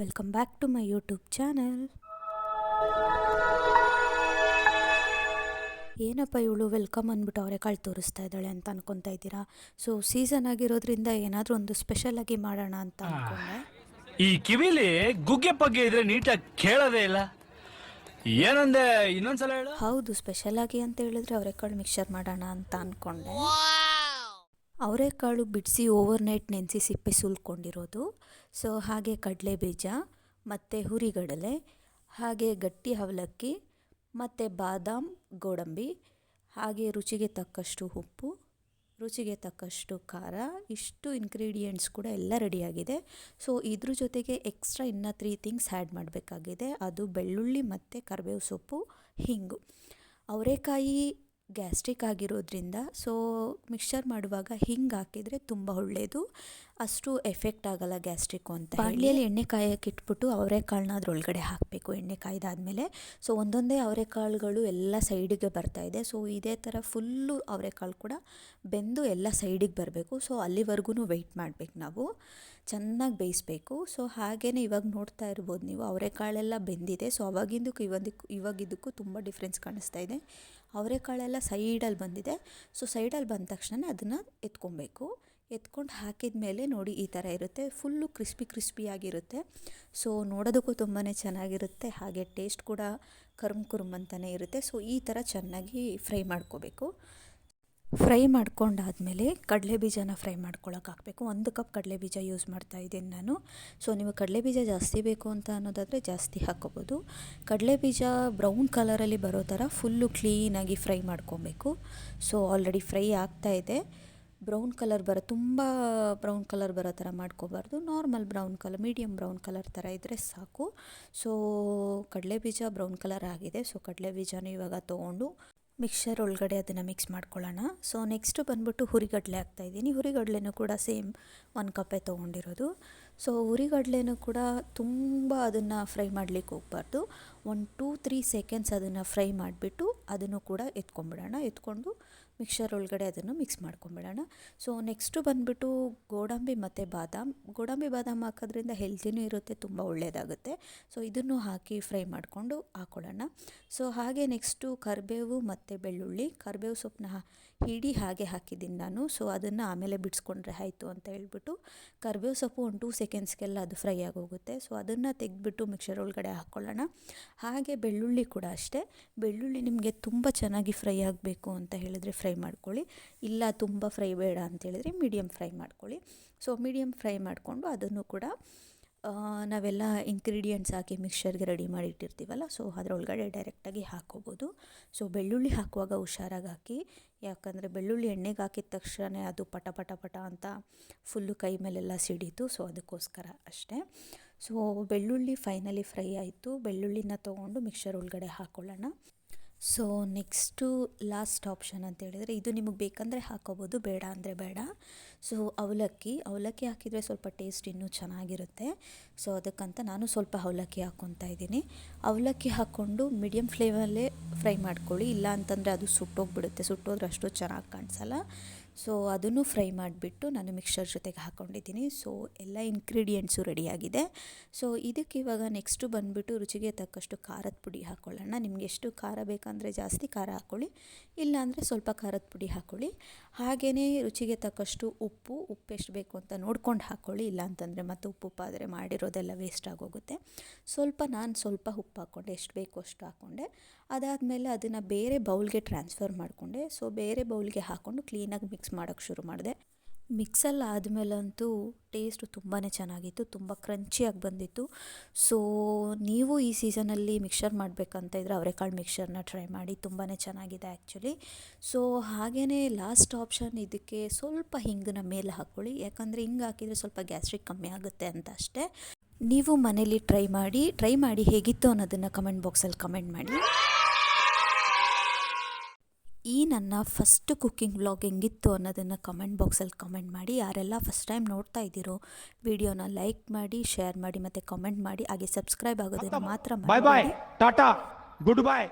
Welcome back to my YouTube channel ಏನಪ್ಪ ಇವಳು welcome ಅಂದ್ಬಿಟ್ಟು ಅವರೆಕಾಳು ತೋರಿಸ್ತಾ ಇದ್ದಾಳೆ ಅಂತ ಅನ್ಕೊತಾ ಇದ್ದೀರಾ? ಸೊ ಸೀಸನ್ ಆಗಿರೋದ್ರಿಂದ ಏನಾದರೂ ಒಂದು ಸ್ಪೆಷಲ್ ಆಗಿ ಮಾಡೋಣ ಅಂತ ಅನ್ಕೊಂಡೆ. ಈ ಕಿವಿಲಿ ಗುಗ್ಗೆ ಪಗ್ಗೆ ಇದ್ರೆ ನೀಟಾಗಿ ಕೇಳೋದೇ ಇಲ್ಲ. ಏನಂದೆ ಇನ್ನೊಂದ್ಸಲ ಹೇಳು? ಹೌದು ಸ್ಪೆಷಲ್ ಆಗಿ ಅಂತ ಹೇಳಿದ್ರೆ ಅವರೆಕಾಳು ಮಿಕ್ಸರ್ ಮಾಡೋಣ ಅಂತ ಅಂದ್ಕೊಂಡೆ ಅವರೆಕಾಳು ಬಿಡಿಸಿ ಓವರ್ ನೈಟ್ ನೆನೆಸಿ ಸಿಪ್ಪೆ ಸುಲ್ಕೊಂಡಿರೋದು. ಸೊ ಹಾಗೆ ಕಡಲೆ ಬೀಜ, ಮತ್ತು ಹುರಿಗಡಲೆ, ಹಾಗೆ ಗಟ್ಟಿ ಅವಲಕ್ಕಿ, ಮತ್ತು ಬಾದಾಮ್, ಗೋಡಂಬಿ, ಹಾಗೆ ರುಚಿಗೆ ತಕ್ಕಷ್ಟು ಉಪ್ಪು, ರುಚಿಗೆ ತಕ್ಕಷ್ಟು ಖಾರ, ಇಷ್ಟು ಇಂಗ್ರೀಡಿಯೆಂಟ್ಸ್ ಕೂಡ ಎಲ್ಲ ರೆಡಿಯಾಗಿದೆ. ಸೊ ಇದ್ರ ಜೊತೆಗೆ ಎಕ್ಸ್ಟ್ರಾ ಇನ್ನು ತ್ರೀ ಥಿಂಗ್ಸ್ ಆ್ಯಡ್ ಮಾಡಬೇಕಾಗಿದೆ. ಅದು ಬೆಳ್ಳುಳ್ಳಿ ಮತ್ತು ಕರಿಬೇವು ಸೊಪ್ಪು, ಹಿಂಗು. ಅವರೆಕಾಯಿ ಗ್ಯಾಸ್ಟ್ರಿಕ್ ಆಗಿರೋದ್ರಿಂದ ಸೊ ಮಿಕ್ಸ್ಚರ್ ಮಾಡುವಾಗ ಹಿಂಗೆ ಹಾಕಿದರೆ ತುಂಬ ಒಳ್ಳೆಯದು ಅಷ್ಟು ಎಫೆಕ್ಟ್ ಆಗಲ್ಲ ಗ್ಯಾಸ್ಟ್ರಿಕ್ಕು ಅಂತ ಬಾಣಲಿಯಲ್ಲಿ ಎಣ್ಣೆ ಕಾಯಕ್ಕೆ ಇಟ್ಬಿಟ್ಟು ಅವರೆಕಾಳನ್ನ ಅದರೊಳಗಡೆ ಹಾಕಬೇಕು, ಎಣ್ಣೆ ಕಾಯ್ದಾದಮೇಲೆ ಸೊ ಒಂದೊಂದೇ ಅವರೆಕಾಳುಗಳು ಎಲ್ಲ ಸೈಡಿಗೆ ಇದೆ. ಸೊ ಇದೇ ಥರ ಫುಲ್ಲು ಅವರೆಕಾಳು ಕೂಡ ಬೆಂದು ಎಲ್ಲ ಸೈಡಿಗೆ ಬರಬೇಕು. ಸೊ ಅಲ್ಲಿವರೆಗೂ ವೆಯ್ಟ್ ಮಾಡಬೇಕು ನಾವು. ಚೆನ್ನಾಗಿ ಬೇಯಿಸ್ಬೇಕು. ಸೊ ಹಾಗೇ ಇವಾಗ ನೋಡ್ತಾ ಇರ್ಬೋದು ನೀವು ಅವರೆಕಾಳೆಲ್ಲ ಬೆಂದಿದೆ. ಸೊ ಅವಾಗಿಂದಕ್ಕೂ ಇವಾಗ ಇವಾಗಿದ್ದಕ್ಕೂ ತುಂಬ ಡಿಫ್ರೆನ್ಸ್ ಕಾಣಿಸ್ತಾ ಇದೆ. ಅವರೆಕಾಳೆಲ್ಲ ಸೈಡಲ್ಲಿ ಬಂದಿದೆ. ಸೊ ಸೈಡಲ್ಲಿ ಬಂದ ತಕ್ಷಣ ಅದನ್ನು ಎತ್ಕೊಬೇಕು. ಎತ್ಕೊಂಡು ಹಾಕಿದ ಮೇಲೆ ನೋಡಿ ಈ ಥರ ಇರುತ್ತೆ. Full crispy ಕ್ರಿಸ್ಪಿಯಾಗಿರುತ್ತೆ. ಸೊ ನೋಡೋದಕ್ಕೂ ತುಂಬಾ ಚೆನ್ನಾಗಿರುತ್ತೆ. ಹಾಗೆ ಟೇಸ್ಟ್ ಕೂಡ ಕರುಮ್ ಕುರುಮ್ ಅಂತಲೇ ಇರುತ್ತೆ. ಸೊ ಈ ಥರ ಚೆನ್ನಾಗಿ ಫ್ರೈ ಮಾಡ್ಕೋಬೇಕು. ಫ್ರೈ ಮಾಡ್ಕೊಂಡಾದಮೇಲೆ ಕಡಲೆ ಬೀಜನ ಫ್ರೈ ಮಾಡ್ಕೊಳಕ್ಕೆ ಹಾಕಬೇಕು. ಒಂದು ಕಪ್ ಕಡಲೆ ಬೀಜ ಯೂಸ್ ಮಾಡ್ತಾ ಇದ್ದೀನಿ ನಾನು. ಸೊ, ನೀವು ಕಡಲೆ ಬೀಜ ಜಾಸ್ತಿ ಬೇಕು ಅಂತ ಅನ್ನೋದಾದರೆ ಜಾಸ್ತಿ ಹಾಕ್ಕೋಬೋದು. ಕಡಲೆ ಬೀಜ ಬ್ರೌನ್ ಕಲರಲ್ಲಿ ಬರೋ ಥರ ಫುಲ್ಲು ಕ್ಲೀನಾಗಿ ಫ್ರೈ ಮಾಡ್ಕೊಬೇಕು. ಸೊ, ಆಲ್ರೆಡಿ ಫ್ರೈ ಆಗ್ತಾ ಇದೆ. ಬ್ರೌನ್ ಕಲರ್ ಬರೋ, ತುಂಬ ಬ್ರೌನ್ ಕಲರ್ ಬರೋ ಥರ ಮಾಡ್ಕೋಬಾರ್ದು. Normal brown colour medium brown colour ಥರ ಇದ್ದರೆ ಸಾಕು. ಸೊ, ಕಡಲೆ ಬೀಜ ಬ್ರೌನ್ ಕಲರ್ ಆಗಿದೆ. ಸೊ, ಕಡಲೆ ಬೀಜನ ಇವಾಗ ತೊಗೊಂಡು ಮಿಕ್ಸರ್ ಒಳಗಡೆ ಅದನ್ನು ಮಿಕ್ಸ್ ಮಾಡ್ಕೊಳ್ಳೋಣ. ಸೊ ನೆಕ್ಸ್ಟು ಬಂದ್ಬಿಟ್ಟು ಹುರಿಗಡಲೆ ಹಾಕ್ತಾಯಿದ್ದೀನಿ ಹುರಿಗಡಲೆನೂ ಕೂಡ ಸೇಮ್ ಒಂದು ಕಪ್ಪೆ ತೊಗೊಂಡಿರೋದು. ಸೊ ಹುರಿಗಡಲೆನೂ ಕೂಡ ತುಂಬ ಅದನ್ನು ಫ್ರೈ ಮಾಡಲಿಕ್ಕೆ ಹೋಗ್ಬಾರ್ದು. ಒಂದು ಟೂ, ತ್ರೀ ಸೆಕೆಂಡ್ಸ್ ಅದನ್ನು ಫ್ರೈ ಮಾಡಿಬಿಟ್ಟು ಅದನ್ನು ಕೂಡ ಎತ್ಕೊಂಡ್ಬಿಡೋಣ ಎತ್ಕೊಂಡು ಮಿಕ್ಸರ್ ಒಳಗಡೆ ಅದನ್ನು ಮಿಕ್ಸ್ ಮಾಡ್ಕೊಂಬಿಡೋಣ. ಸೊ ನೆಕ್ಸ್ಟು ಬಂದುಬಿಟ್ಟು ಗೋಡಂಬಿ ಮತ್ತು ಬಾದಾಮ್. ಗೋಡಂಬಿ ಬಾದಾಮ್ ಹಾಕೋದ್ರಿಂದ ಹೆಲ್ತಿನೂ ಇರುತ್ತೆ, ತುಂಬ ಒಳ್ಳೆಯದಾಗುತ್ತೆ ಸೊ ಇದನ್ನು ಹಾಕಿ ಫ್ರೈ ಮಾಡಿಕೊಂಡು ಹಾಕ್ಕೊಳ್ಳೋಣ ಸೊ ಹಾಗೆ ನೆಕ್ಸ್ಟು ಕರಿಬೇವು ಮತ್ತು ಬೆಳ್ಳುಳ್ಳಿ. ಕರಿಬೇವು ಸೊಪ್ಪನ್ನ ಹಿಡಿ ಹಾಗೆ ಹಾಕಿದ್ದೀನಿ ನಾನು. ಸೊ ಅದನ್ನು ಆಮೇಲೆ ಬಿಡಿಸ್ಕೊಂಡ್ರೆ ಆಯಿತು ಅಂತ ಹೇಳ್ಬಿಟ್ಟು ಕರಿಬೇವು ಸೊಪ್ಪು ಒಂದು ಟೂ ಸೆಕೆಂಡ್ಸ್ಗೆಲ್ಲ ಅದು ಫ್ರೈ ಆಗೋಗುತ್ತೆ. ಸೊ ಅದನ್ನು ತೆಗೆದ್ಬಿಟ್ಟು ಮಿಕ್ಸರ್ ಒಳಗಡೆ ಹಾಕ್ಕೊಳ್ಳೋಣ ಹಾಗೆ ಬೆಳ್ಳುಳ್ಳಿ ಕೂಡ ಅಷ್ಟೇ. ಬೆಳ್ಳುಳ್ಳಿ ನಿಮಗೆ ತುಂಬ ಚೆನ್ನಾಗಿ ಫ್ರೈ ಆಗಬೇಕು ಅಂತ ಹೇಳಿದರೆ ಫ್ರೈ ಮಾಡ್ಕೊಳ್ಳಿ. ಇಲ್ಲ ತುಂಬ ಫ್ರೈ ಬೇಡ ಅಂತೇಳಿದರೆ ಮೀಡಿಯಮ್ ಫ್ರೈ ಮಾಡ್ಕೊಳ್ಳಿ. ಸೊ ಮೀಡಿಯಮ್ ಫ್ರೈ ಮಾಡಿಕೊಂಡು ಅದನ್ನು ಕೂಡ ನಾವೆಲ್ಲ ಇಂಗ್ರೀಡಿಯೆಂಟ್ಸ್ ಹಾಕಿ ಮಿಕ್ಸರ್ಗೆ ರೆಡಿ ಮಾಡಿ ಇಟ್ಟಿರ್ತೀವಲ್ಲ ಸೊ ಅದರೊಳಗಡೆ ಡೈರೆಕ್ಟಾಗಿ ಹಾಕ್ಕೋಬೋದು ಸೊ ಬೆಳ್ಳುಳ್ಳಿ ಹಾಕುವಾಗ ಹುಷಾರಾಗಿ ಹಾಕಿ, ಯಾಕಂದರೆ ಬೆಳ್ಳುಳ್ಳಿ ಎಣ್ಣೆಗೆ ಹಾಕಿದ ತಕ್ಷಣ ಅದು ಪಟ ಪಟ ಪಟ ಅಂತ ಫುಲ್ಲು ಕೈ ಮೇಲೆಲ್ಲ ಸಿಡೀತು ಸೊ ಅದಕ್ಕೋಸ್ಕರ ಅಷ್ಟೇ. ಸೊ ಬೆಳ್ಳುಳ್ಳಿ ಫೈನಲಿ ಫ್ರೈ ಆಯಿತು. ಬೆಳ್ಳುಳ್ಳಿನ ತೊಗೊಂಡು ಮಿಕ್ಸರ್ ಒಳಗಡೆ ಹಾಕ್ಕೊಳ್ಳೋಣ ಸೊ ನೆಕ್ಸ್ಟು ಲಾಸ್ಟ್ ಆಪ್ಷನ್ ಅಂತ ಹೇಳಿದರೆ, ಇದು ನಿಮಗೆ ಬೇಕಂದರೆ ಹಾಕೋಬೋದು, ಬೇಡ ಅಂದರೆ ಬೇಡ. ಸೊ ಅವಲಕ್ಕಿ ಅವಲಕ್ಕಿ ಹಾಕಿದರೆ ಸ್ವಲ್ಪ ಟೇಸ್ಟ್ ಇನ್ನೂ ಚೆನ್ನಾಗಿರುತ್ತೆ. ಸೊ ಅದಕ್ಕಂತ ನಾನು ಸ್ವಲ್ಪ ಅವಲಕ್ಕಿ ಹಾಕ್ಕೊತಾ ಇದ್ದೀನಿ. ಅವಲಕ್ಕಿ ಹಾಕ್ಕೊಂಡು ಮೀಡಿಯಮ್ ಫ್ಲೇಮಲ್ಲೇ ಫ್ರೈ ಮಾಡ್ಕೊಳ್ಳಿ. ಇಲ್ಲ ಅಂತಂದರೆ ಅದು ಸುಟ್ಟೋಗ್ಬಿಡುತ್ತೆ. ಸುಟ್ಟೋದ್ರೆ ಅಷ್ಟು ಚೆನ್ನಾಗಿ ಕಾಣಿಸಲ್ಲ. ಸೊ ಅದನ್ನು ಫ್ರೈ ಮಾಡಿಬಿಟ್ಟು ನಾನು ಮಿಕ್ಸರ್ ಜೊತೆಗೆ ಹಾಕ್ಕೊಂಡಿದ್ದೀನಿ ಸೊ ಎಲ್ಲ ಇನ್ಗ್ರೀಡಿಯೆಂಟ್ಸು ರೆಡಿಯಾಗಿದೆ. ಸೊ ಇದಕ್ಕೆ ಇವಾಗ ನೆಕ್ಸ್ಟು ಬಂದುಬಿಟ್ಟು ರುಚಿಗೆ ತಕ್ಕಷ್ಟು ಖಾರದ ಪುಡಿ ಹಾಕ್ಕೊಳ್ಳೋಣ ನಿಮಗೆ ಎಷ್ಟು ಖಾರ ಬೇಕಂದರೆ ಜಾಸ್ತಿ ಖಾರ ಹಾಕ್ಕೊಳ್ಳಿ ಇಲ್ಲಾಂದರೆ ಸ್ವಲ್ಪ ಖಾರದ ಪುಡಿ ಹಾಕ್ಕೊಳ್ಳಿ ಹಾಗೆಯೇ ರುಚಿಗೆ ತಕ್ಕಷ್ಟು ಉಪ್ಪು ಉಪ್ಪು ಎಷ್ಟು ಬೇಕು ಅಂತ ನೋಡ್ಕೊಂಡು ಹಾಕ್ಕೊಳ್ಳಿ ಇಲ್ಲ ಅಂತಂದರೆ ಮತ್ತೆ ಉಪ್ಪು ಉಪ್ಪಾದರೆ ಮಾಡಿರೋದೆಲ್ಲ ವೇಸ್ಟ್ ಆಗೋಗುತ್ತೆ. ಸ್ವಲ್ಪ ನಾನು ಸ್ವಲ್ಪ ಉಪ್ಪು ಹಾಕ್ಕೊಂಡೆ, ಎಷ್ಟು ಬೇಕು ಅಷ್ಟು ಹಾಕ್ಕೊಂಡೆ. ಅದಾದಮೇಲೆ ಅದನ್ನು ಬೇರೆ ಬೌಲ್ಗೆ ಟ್ರಾನ್ಸ್ಫರ್ ಮಾಡಿಕೊಂಡೆ. ಸೊ ಬೇರೆ ಬೌಲ್ಗೆ ಹಾಕ್ಕೊಂಡು ಕ್ಲೀನಾಗಿ ಮಿಕ್ಸ್ ಮಾಡೋಕ್ಕೆ ಶುರು ಮಾಡಿದೆ. ಮಿಕ್ಸಲ್ಲಿ ಆದಮೇಲಂತೂ ಟೇಸ್ಟು ತುಂಬಾ ಚೆನ್ನಾಗಿತ್ತು, ತುಂಬ ಕ್ರಂಚಿಯಾಗಿ ಬಂದಿತ್ತು. ಸೊ, ನೀವು ಈ ಸೀಸನಲ್ಲಿ ಮಿಕ್ಸರ್ ಮಾಡಬೇಕಂತ ಇದ್ದರೆ ಅವರೆಕಾಳು ಮಿಕ್ಸರ್ನ ಟ್ರೈ ಮಾಡಿ ತುಂಬಾ ಚೆನ್ನಾಗಿದೆ ಆ್ಯಕ್ಚುಲಿ. ಸೊ ಹಾಗೆಯೇ ಲಾಸ್ಟ್ ಆಪ್ಷನ್ ಇದಕ್ಕೆ ಸ್ವಲ್ಪ ಹಿಂಗನ್ನ ಮೇಲೆ ಹಾಕ್ಕೊಳ್ಳಿ ಯಾಕಂದರೆ ಹಿಂಗೆ ಹಾಕಿದರೆ ಸ್ವಲ್ಪ ಗ್ಯಾಸ್ಟ್ರಿಕ್ ಕಮ್ಮಿ ಆಗುತ್ತೆ ಅಂತ ಅಷ್ಟೇ. ನೀವು ಮನೇಲಿ ಟ್ರೈ ಮಾಡಿ ಟ್ರೈ ಮಾಡಿ ಹೇಗಿತ್ತು ಅನ್ನೋದನ್ನು ಕಮೆಂಟ್ ಬಾಕ್ಸಲ್ಲಿ ಕಮೆಂಟ್ ಮಾಡಿ. ನನ್ನ ಫಸ್ಟ್ ಕುಕ್ಕಿಂಗ್ ವ್ಲಾಗ್ ಹೆಂಗಿತ್ತು ಅನ್ನೋದನ್ನು ಕಮೆಂಟ್ ಬಾಕ್ಸಲ್ಲಿ ಕಮೆಂಟ್ ಮಾಡಿ. ಯಾರೆಲ್ಲ ಫಸ್ಟ್ ಟೈಮ್ ನೋಡ್ತಾ ಇದ್ದೀರೋ ವಿಡಿಯೋನ ಲೈಕ್ ಮಾಡಿ ಶೇರ್ ಮಾಡಿ ಮತ್ತು ಕಮೆಂಟ್ ಮಾಡಿ. ಹಾಗೆ ಸಬ್ಸ್ಕ್ರೈಬ್ ಆಗೋದನ್ನು ಮಾತ್ರ ಬಾಯ್ ಬಾಯ್ ಟಾಟಾ ಗುಡ್ ಬಾಯ್